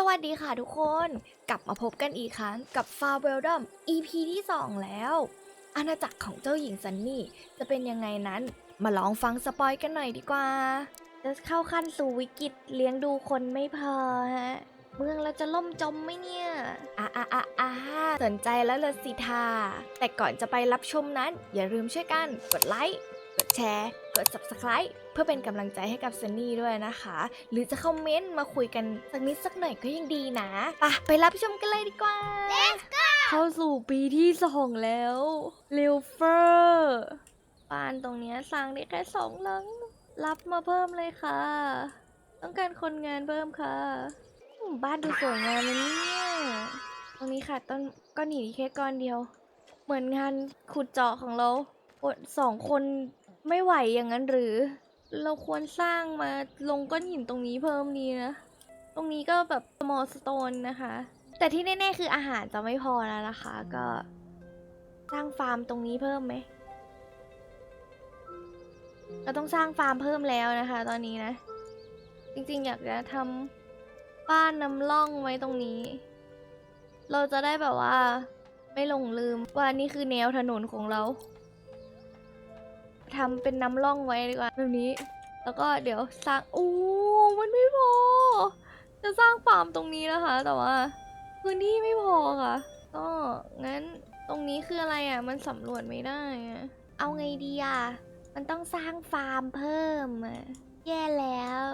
สวัสดีค่ะทุกคนกลับมาพบกันอีกครั้งกับ f a r w e l d o m EP ที่ 2 แล้ว อาณาจักรของเจ้าหญิงซันนี่ จะเป็นยังไงนั้นมาลองฟังสปอยกันหน่อยดีกว่า จะเข้าขั้นสู่วิกฤตเลี้ยงดูคนไม่พอฮะ เมืองเราจะล่มจมไหมเนี่ย อะอะอะอะสนใจแล้วเลยสิทาแต่ก่อนจะไปรับชมนั้น อย่าลืมช่วยกันกดไลค์ กดแชร์ กด subscribe เพื่อเป็นกำลังใจให้กับซันนี่ด้วยนะคะ หรือจะคอมเมนต์มาคุยกันสักนิดสักหน่อยก็ยังดีนะไปะไปรับชมกันเลยดีกว่า Let's go เข้าสู่ปีที่สองแล้วเรลเฟอร์บ้านตรงเนี้ยสร้างได้แค่สองหลัง รับมาเพิ่มเลยค่ะ ต้องการคนงานเพิ่มค่ะอืมบ้านดูสวยงามนะเนี่ยตรงนี้ค่ะต้นก้อนหินแค่ก้อนเดียว เหมือนงานขุดเจาะของเราโอ้สองคน ไม่ไหวอย่างนั้นหรือ เราควรสร้างมาลงก้อนหินตรงนี้เพิ่มดีนะ ตรงนี้ก็แบบ small stone นะคะ แต่ที่แน่ๆคืออาหารจะไม่พอแล้วนะคะ ก็สร้างฟาร์มตรงนี้เพิ่มไหมเราต้องสร้างฟาร์มเพิ่มแล้วนะคะ ตอนนี้นะ จริงๆ อยากจะทำบ้านนำล่องไว้ตรงนี้ เราจะได้แบบว่า ไม่หลงลืมว่านี่คือแนวถนนของเรา ทำเป็นน้ำล่องไว้ดีกว่าแบบนี้ แล้วก็เดี๋ยวสร้างโอ้มันไม่พอ จะสร้างฟาร์มตรงนี้นะคะ แต่ว่าพื้นที่ไม่พอค่ะ ก็งั้นตรงนี้คืออะไรอะ มันสำรวจไม่ได้อะเอาไงดีอะ มันต้องสร้างฟาร์มเพิ่มอะแย่แล้ว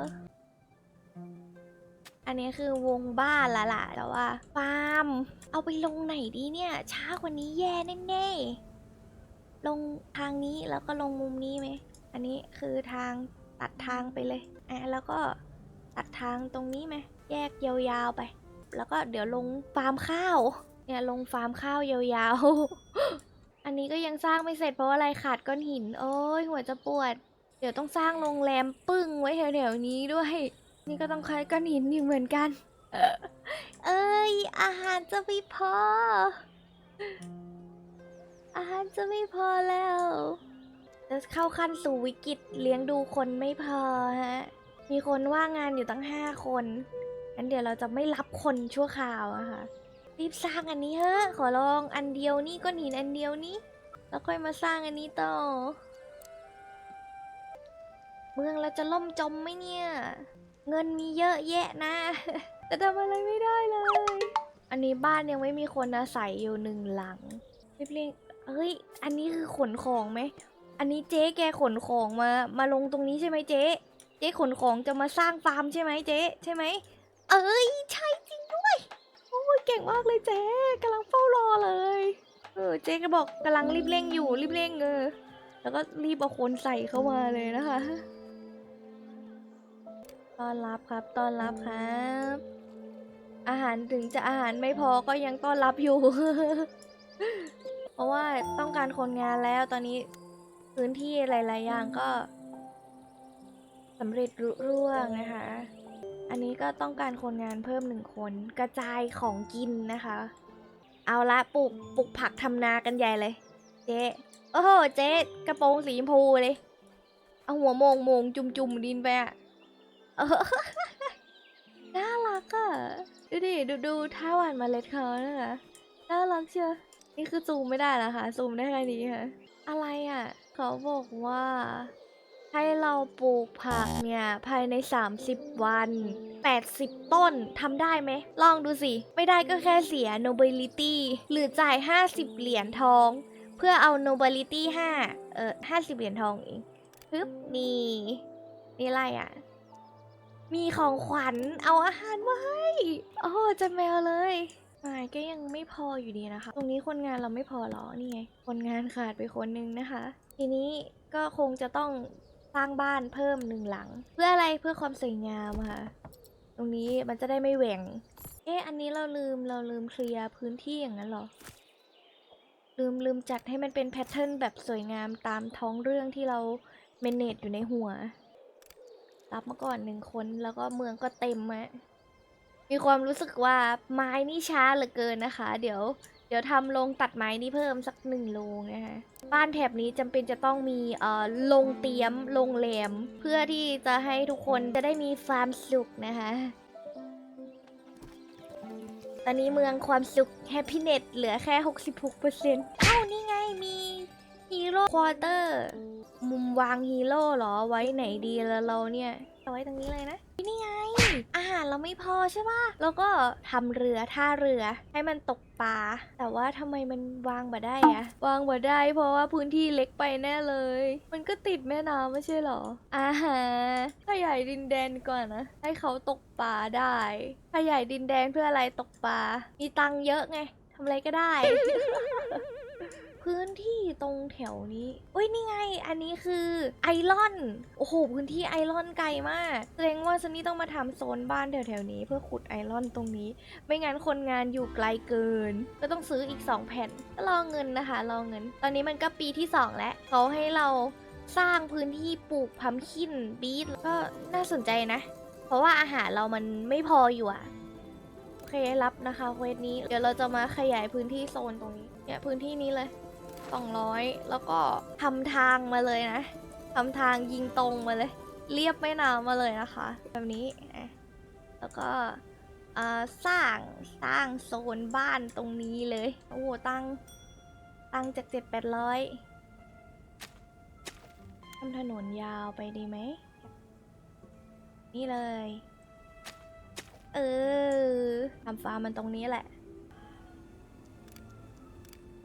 อันนี้คือวงบ้านละล่ะแต่ว่า ฟาร์ม เอาไปลงไหนดีเนี่ย ช้ากว่านี้แย่แน่ๆ ลงทางนี้แล้วก็ลงมุมนี้ไหม อันนี้คือทางตัดทางไปเลยอะแล้วก็ตัดทางตรงนี้ไหม แยกยาวๆไป แล้วก็เดี๋ยวลงฟาร์มข้าว เนี่ยลงฟาร์มข้าวยาวๆ อันนี้ก็ยังสร้างไม่เสร็จเพราะอะไรขาดก้อนหิน โอ้ยหัวจะปวด เดี๋ยวต้องสร้างโรงแรมปึ้งไว้แถวๆนี้ด้วย นี่ก็ต้องใช้ก้อนหินอีกเหมือนกัน เอ้ยอาหารจะไม่พออา หารจะไม่พอแล้วจะเข้าขั้นสู่วิกฤตเลี้ยงดูคนไม่พอฮะ มีคนว่างงานอยู่ตั้งห้าคนงั้นเดี๋ยวเราจะไม่รับคนชั่วคราวอะค่ะ รีบสร้างอันนี้เฮะขอลองอันเดียวนี่ก้อนหินอันเดียวนี้แล้วค่อยมาสร้างอันนี้ต่อ เมืองเราจะล่มจมไหมเนี่ย เงินมีเยอะแยะนะ แต่ทำอะไรไม่ได้เลย อันนี้บ้านยังไม่มีคนอาศัยอยู่หนึ่งหลังรีบ เฮ้ย อันนี้คือขนของไหม อันนี้เจ๊แกขนของมา มาลงตรงนี้ใช่ไหมเจ๊ เจ๊ขนของจะมาสร้างฟาร์มใช่ไหมเจ๊ ใช่ไหม เอ้ย ใช่จริงด้วย โอ้ยเก่งมากเลยเจ๊กำลังเฝ้ารอเลย เออ เจ๊ก็บอกกำลังรีบเร่งอยู่รีบเร่งเออ แล้วก็รีบเอาคนใส่เข้ามาเลยนะคะต้อนรับครับ ต้อนรับครับ อาหารถึงจะอาหารไม่พอก็ยังต้อนรับอยู่ เพราะว่าต้องการคนงานแล้วตอนนี้พื้นที่หลาย ๆ อย่างก็สำเร็จรุ่ร่วงนะคะ อันนี้ก็ต้องการคนงานเพิ่มหนึ่งคน กระจายของกินนะคะ เอาละปลูกปลูกผักทำนากันใหญ่เลย เจ๊โอ้โหเจ๊กระโปรงสีชมพูเลย เอาหัวโมงโมงจุ่มจุ่มดินไปอะเออน่ารักอะดูดิ ดูดูท่าหวานมาเล็ดเขานะคะน่ารักเชียว นี่คือซูมไม่ได้นะคะ ซูมได้แค่นี้ค่ะ อะไรอะ่ะ เขาบอกว่า ให้เราปลูกผักเนี่ย ภายใน 30 วัน 80 ต้นทำได้ไหม ลองดูสิ ไม่ได้ก็แค่เสีย nobility หรือจ่าย 50 เหรียญทอง เพื่อเอา nobility 5 เออ50 เหรียญทองเองฮึบนี่นี่อะไรอะ มีของขวัญเอาอาหารมาให้โอ้จะแมวเลย ไม่ก็ยังไม่พออยู่ดีนะคะ ตรงนี้คนงานเราไม่พอหรอ นี่ไง คนงานขาดไปคนนึงนะคะ ทีนี้ก็คงจะต้องสร้างบ้านเพิ่มหนึ่งหลัง เพื่ออะไรเพื่อความสวยงามค่ะ ตรงนี้มันจะได้ไม่แหว่ง เอ๊ะ อันนี้เราลืมเราลืมเคลียร์พื้นที่อย่างนั้นหรอ ลืมลืมจัดให้มันเป็นแพทเทิร์นแบบสวยงามตามท้องเรื่องที่เราเมนเนจอยู่ในหัว รับมาก่อนหนึ่งคนแล้วก็เมืองก็เต็มอะ มีความรู้สึกว่าไม้นี่ช้าเหลือเกินนะคะ เดี๋ยว เดี๋ยวทำโรงตัดไม้นี่เพิ่มสักหนึ่งโรงนะคะบ้านแถบนี้จำเป็นจะต้องมีเอ่อโรงเตียมโรงแรมเพื่อที่จะให้ทุกคนจะได้มีความสุขนะคะ ตอนนี้เมืองความสุขแฮปปี้เน็ตเหลือแค่ 66%เอ้านี่ไงมีฮีโร่ควอเตอร์มุมวางฮีโร่เหรอไว้ไหนดีแล้วเราเนี่ยเอาไว้ตรงนี้เลยนะนี่ไง อาหารเราไม่พอใช่ปะแล้วก็ทำเรือท่าเรือให้มันตกปลา แต่ว่าทำไมมันวางบ่ได้อะวางบ่ได้ เพราะว่าพื้นที่เล็กไปแน่เลย มันก็ติดแม่น้ำไม่ใช่เหรอ อาหารขยายดินแดนก่อนนะ ให้เขาตกปลาได้ ขยายดินแดนเพื่ออะไรตกปลา มีตังค์เยอะไงทำอะไรก็ได้ พื้นที่ตรงแถวนี้อุ้ยนี่ไง อันนี้คือไอรอน โอ้โห พื้นที่ไอรอนไกลมากแสดงว่าซันนี่ต้องมาทำโซนบ้านแถวๆนี้ เพื่อขุดไอรอนตรงนี้ ไม่งั้นคนงานอยู่ไกลเกิน ก็ต้องซื้ออีก 2 แผ่นก็รอเงินนะคะ รอเงิน ตอนนี้มันก็ปีที่ 2 แล้วเขาให้เราสร้างพื้นที่ปลูกพัมคินบีทก็น่าสนใจนะ เพราะว่าอาหารเรามันไม่พออยู่อะโอเครับนะคะเควสนี้ เดี๋ยวเราจะมาขยายพื้นที่โซนตรงนี้เนี่ยพื้นที่นี้เลย 200 แล้วก็ทำทางมาเลยนะทำทางยิงตรงมาเลย เรียบแม่น้ำมาเลยนะคะ แบบนี้อะแล้วก็สร้างสร้างโซนบ้านตรงนี้เลย โอ้โหตั้งตั้งจากเจ็ดแปดร้อยทำถนนยาวไปดีไหม นี่เลย เออทำฟาร์มมันตรงนี้แหละ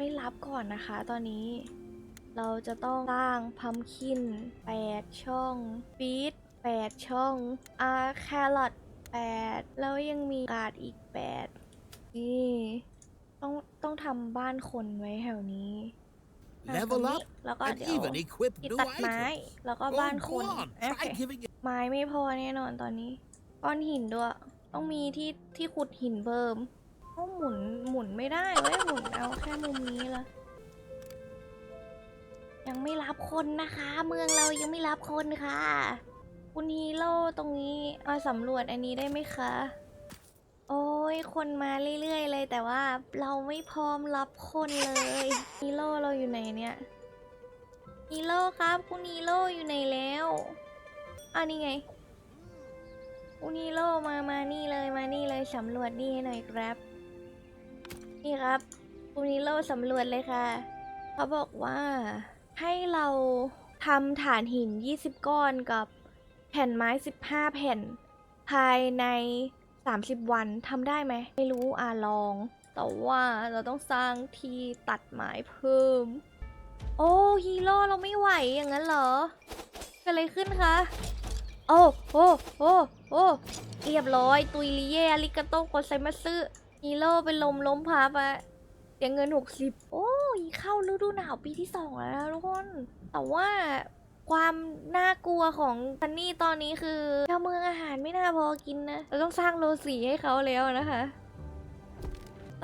ไม่รับก่อนนะคะ ตอนนี้ เราจะต้องสร้างพัมคิน 8 ช่องฟีด8 ช่องอาแครอท8 แล้วยังมีกาดอีก 8 นี่ ต้องต้องทำบ้านคนไว้แถวนี้อะตรง Level นี้ up แล้วก็ and เดี๋ยว even equip ที่ new ตัดไม้ items. แล้วก็ Oh, บ้านค go น on, โอเค try giving it ไม้ไม่พอแน่นอนตอนนี้ ก้อนหินด้วย ต้องมีที่ที่ขุดหินเพิ่ม ก็หมุนหมุนไม่ได้เว้ยหมุนเอาแค่มุมนี้ละยังไม่รับคนนะคะ เมืองเรายังไม่รับคนค่ะ คุณฮีโร่ตรงนี้มาสำรวจอันนี้ได้ไหมคะโอ้ย คนมาเรื่อยๆเลยแต่ว่าเราไม่พร้อมรับคนเลยฮีโร่เราอยู่ไหนเนี่ยฮีโร่ครับ คุณฮีโร่อยู่ไหนแล้วอ่านี่ไงอุนิโร่มามานี่เลยมานี่เลยสำรวจนี่ให้หน่อยครับ นี่ครับอุนิโร่สำรวจเลยค่ะ เขาบอกว่าให้เราทำฐานหิน 20 ก้อนกับแผ่นไม้ 15 แผ่น ภายใน 30 วันทำได้ไหม ไม่รู้อ่าลอง แต่ว่าเราต้องสร้างที่ตัดไม้เพิ่ม โอ้ฮีโร่เราไม่ไหวอย่างนั้นเหรอเกิดอะไรขึ้นคะ โอ้โอ้โอ้โอ้เรียบร้อย ตุยลิเยอาริกาโตโกไซมาซึ ฮีโร่เป็นลมล้มพับอะเสียเงิน60โอ้ยเข้าฤดูหนาวปีที่2แล้วนะทุกคน แต่ว่าความน่ากลัวของซันนี่ตอนนี้คือชาวเมืองอาหารไม่น่าพอกินนะเราต้องสร้างโรงสีให้เขาแล้วนะคะ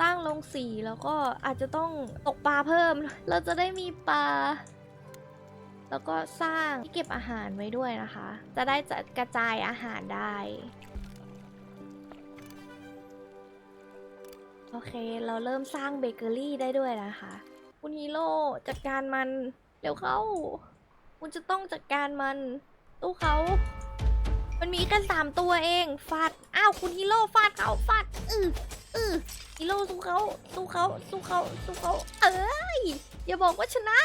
ตั้งโรงสีแล้วก็อาจจะต้องตกปลาเพิ่ม เราจะได้มีปลาแล้วก็สร้างที่เก็บอาหารไว้ด้วยนะคะ จะได้จัดกระจายอาหารได้ อเค เราเริ่มสร้างเบเกอรี่ได้ด้วยนะคะคุณฮีโร่จัดการมัน เร็วเข้า คุณจะต้องจัดการมัน ตู้เขา มันมีแค่สามตัวเองฟาดอ้าวคุณฮีโร่ฟาดเขาฟาดอืออือฮีโร่สู้เขาสู้เขาสู้เขาสู้เขาเอ้ยอย่าบอกว่าชนะ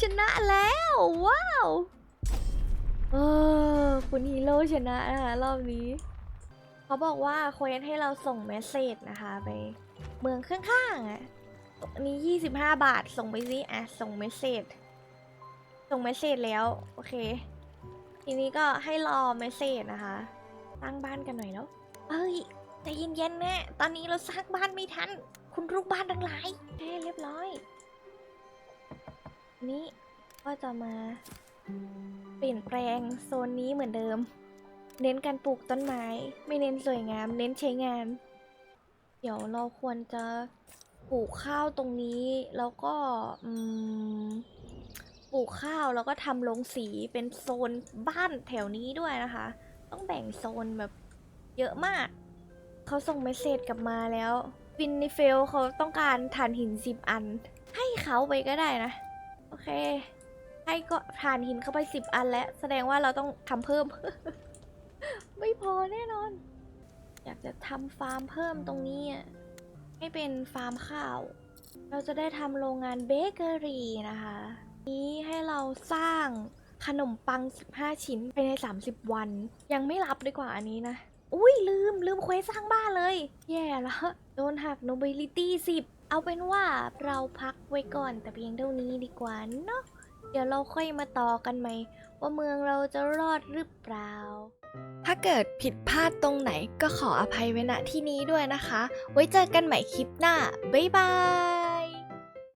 ชนะแล้วว้าวเออคุณฮีโร่ชนะนะคะรอบนี้ เขาบอกว่าเควสให้เราส่งเมสเซจนะคะไปเมืองข้างๆอะอันนี้25บาทส่งไปสิอะส่งเมสเซจส่งเมสเซจแล้วโอเค ทีนี้ก็ให้รอเมสเซจนะคะตั้งบ้านกันหน่อยแล้วเอ้ยใจเย็นๆแม่ตอนนี้เราสร้างบ้านไม่ทัน คุณลูกบ้านทั้งหลายเฮ้เรียบร้อย นี้ก็จะมาเปลี่ยนแปลงโซนนี้เหมือนเดิม เน้นการปลูกต้นไม้ ไม่เน้นสวยงาม เน้นใช้งาน เดี๋ยวเราควรจะปลูกข้าวตรงนี้ แล้วก็ปลูกข้าวแล้วก็ทำโรงสีเป็นโซนบ้านแถวนี้ด้วยนะคะ ต้องแบ่งโซนแบบเยอะมาก เขาส่งเมสเซจกลับมาแล้วฟินนิเฟลเขาต้องการถ่านหินสิบอัน ให้เขาไปก็ได้นะ โอเค ให้ก็ถ่านหินเข้าไปสิบอันแล้ว แสดงว่าเราต้องทำเพิ่ม ไม่พอแน่นอน อยากจะทำฟาร์มเพิ่มตรงนี้ให้เป็นฟาร์มข้าว เราจะได้ทำโรงงานเบเกอรี่นะคะ นี้ให้เราสร้างขนมปัง 15 ชิ้นภายใน 30 วัน ยังไม่รับดีกว่าอันนี้นะ อุ้ยลืมลืมเควสสร้างบ้านเลย แย่แล้วโดนหัก nobility 10 เอาเป็นว่าเราพักไว้ก่อนแต่เพียงเท่านี้ดีกว่าเนาะเดี๋ยวเราค่อยมาต่อกันไหม ว่าเมืองเราจะรอดหรือเปล่า ถ้าเกิดผิดพลาดตรงไหนก็ขออภัยไว้ณที่นี้ด้วยนะคะ ไว้เจอกันใหม่คลิปหน้า บ๊ายบาย